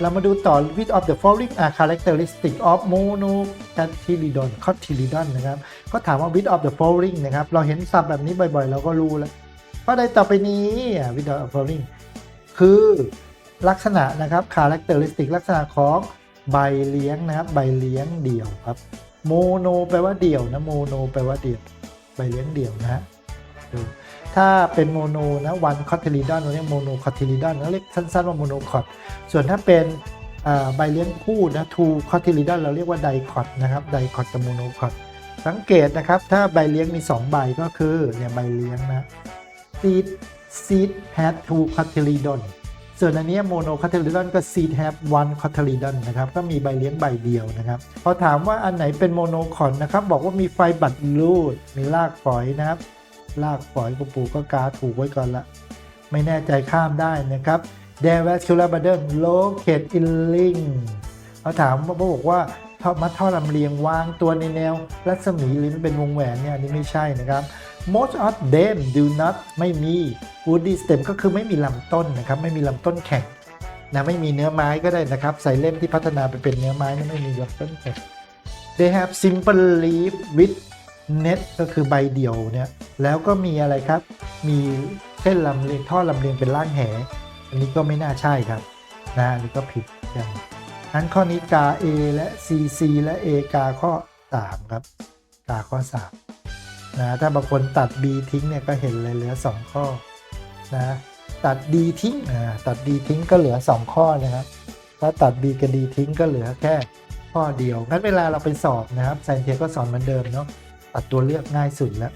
เรามาดูต่อ which of the following are characteristic of monocotyledon cotyledon นะครับก็ถามว่า which of the following นะครับ เราเห็นศัพท์แบบนี้บ่อยๆ เราก็รู้แล้วข้อใดต่อไปนี้ which of the following คือลักษณะนะครับ characteristic ลักษณะของใบเลี้ยงนะครับ ใบเลี้ยงเดี่ยวครับ mono แปลว่าเดี่ยวนะ mono แปลว่าเดี่ยว ใบเลี้ยงเดี่ยวนะฮะ ดู ถ้าเป็นโมโนนะวันคอติลิดอนเราเรียกโมโนคอติลิดอนเราเรียกสั้นๆว่าโมโนคอตส่วนถ้าเป็นใบเลี้ยงคู่นะทูคอติลิดอนเราเรียกว่าไดคอตนะครับไดคอตกับโมโนคอตสังเกตนะครับ ถ้าใบเลี้ยงมี 2 ใบก็คือเนี่ยใบเลี้ยงนะ seed seed had two cotyledon ส่วนอันนี้โมโนคอติลิดอนก็ seed have one cotyledon นะครับ ก็มีใบเลี้ยงใบเดียวนะครับ พอถามว่าอันไหนเป็นโมโนคอตนะครับ บอกว่ามีไฟบัดรูดมีรากฝอยนะครับ ลากฝอยกปูก็กาถูกไว้ก่อนละ ไม่แน่ใจข้ามได้นะครับ d e v a s c u l a r burden locate in ling เขาถามว่าบอกว่าท่อมัดท่อลำเลียงวางตัวในแนว รัศมีหรือมันเป็นวงแหวนเนี่ยอันนี้ไม่ใช่นะครับ most of them do not ไม่มี woody stem ก็คือไม่มีลำต้นนะครับ ไม่มีลำต้นแข็งนะไม่มีเนื้อไม้ก็ได้นะครับ ใส่เล่มที่พัฒนาไปเป็นเนื้อไม้นี่ไม่มีลำต้นแข็ง they have simple leaf with net ก็คือใบเดี่ยวเนี่ยแล้วก็มีอะไรครับ มีเส้นลำเลียงท่อลำเลียงเป็นร่างแห อันนี้ก็ไม่น่าใช่ครับนะอันนี้ก็ผิดอย่างนั้นข้อนี้กา A และ C C และ A กาข้อ 3 ครับ กาข้อ3นะถ้าบางคนตัด B ทิ้งเนี่ยก็เห็นเลยเหลือ 2 ข้อนะตัด D ทิ้งอ่าตัด D ทิ้งก็เหลือ 2 ข้อนะครับ ถ้าตัด B กับ D ทิ้งก็เหลือแค่ข้อเดียวงั้นเวลาเราไปสอบนะครับไซนเทียก็สอนเหมือนเดิมเนาะ ตัดตัวเลือกง่ายสุดแล้ว